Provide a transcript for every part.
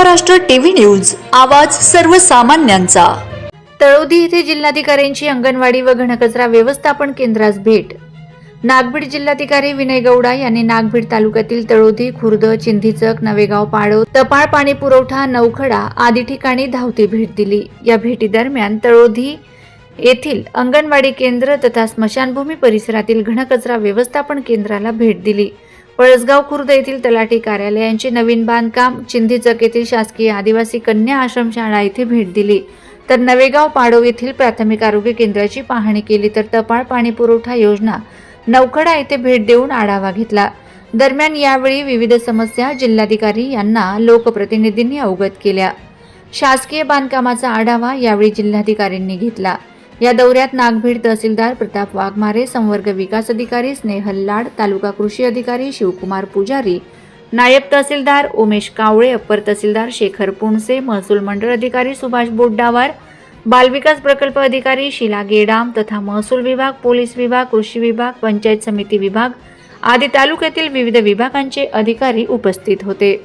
Maharashtra TV news आवाज सर्वसामान्यांचा. तळोदी येथे जिल्हाधिकाऱ्यांची अंगणवाडी व घनकचरा व्यवस्थापन केंद्रास भेट. नागभीड जिल्हाधिकारी विनय गौडा यांनी नागभीड तालुक्यातील तळोदी खुर्द चिंधीचक नवेगाव पाडव तपाळ पाणी पुरवठा नवखडा आदी ठिकाणी धावती भेट दिली. या भेटीदरम्यान तळोदी येथील अंगणवाडी केंद्र तथा स्मशानभूमी परिसरातील घनकचरा व्यवस्थापन केंद्राला भेट दिली. पळसगाव खुर्द येथील तलाठी कार्यालयांचे नवीन बांधकाम चिंधीचक येथील शासकीय आदिवासी कन्या आश्रमशाळा येथे भेट दिली. तर नवेगाव पाडो येथील प्राथमिक आरोग्य केंद्राची पाहणी केली तर टपाळ पाणी पुरवठा योजना नौखडा येथे भेट देऊन आढावा घेतला. दरम्यान यावेळी विविध समस्या जिल्हाधिकारी यांना लोकप्रतिनिधींनी अवगत केल्या. शासकीय बांधकामाचा आढावा यावेळी जिल्हाधिकाऱ्यांनी घेतला. या दौऱ्यात नागभीड तहसीलदार प्रताप वाघमारे संवर्ग विकास अधिकारी स्नेहल लाड तालुका कृषी अधिकारी शिवकुमार पुजारी नायब तहसीलदार उमेश कावळे अप्पर तहसीलदार शेखर पुणसे महसूल मंडळ अधिकारी सुभाष बोड्डावार बालविकास प्रकल्प अधिकारी शिला गेडाम तथा महसूल विभाग पोलीस विभाग कृषी विभाग पंचायत समिती विभाग आदी तालुक्यातील विविध विभागांचे अधिकारी उपस्थित होते.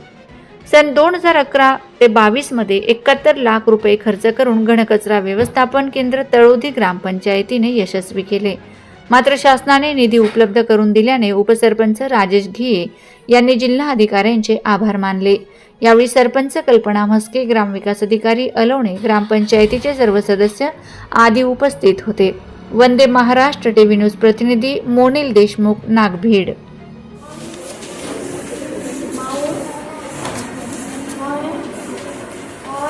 सन दोन हजार अकरा ते बावीसमध्ये एकाहत्तर लाख रुपये खर्च करून घनकचरा व्यवस्थापन केंद्र तळोधी ग्रामपंचायतीने यशस्वी केले. मात्र शासनाने निधी उपलब्ध करून दिल्याने उपसरपंच राजेश घिये यांनी जिल्हा अधिकाऱ्यांचे आभार मानले. यावेळी सरपंच कल्पना म्हस्के ग्रामविकास अधिकारी अलवणे ग्रामपंचायतीचे सर्व सदस्य आदी उपस्थित होते. वंदे महाराष्ट्र टीव्ही न्यूज प्रतिनिधी मोनिल देशमुख नागभीड.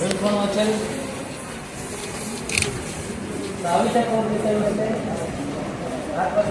अजून कोण वाचेल? दहावीच्या कोण विषय होते हात वर